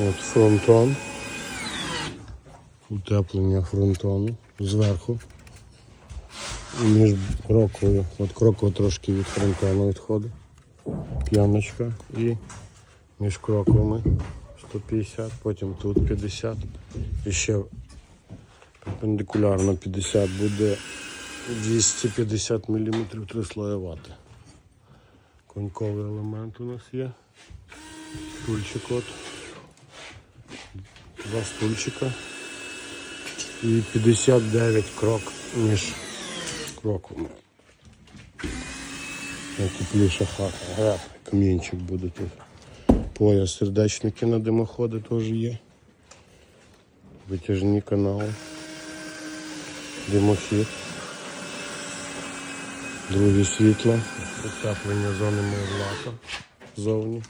От фронтон. Утеплення фронтону зверху. Між крокою. От крокова трошки від фронтону відходить. Плямочка і між кроками 150, потім тут 50. І ще перпендикулярно 50 буде 250 мм три вати. Коньковий елемент у нас є. Стульчик от. Два стульчика. І 59 крок між кроками. Тепліша хата. Ага, камінчик буде тут. Пояс сердечники на димоходи теж є. Витяжні канали. Димохід. Друге світло. Утеплення зони мовлака ззовні.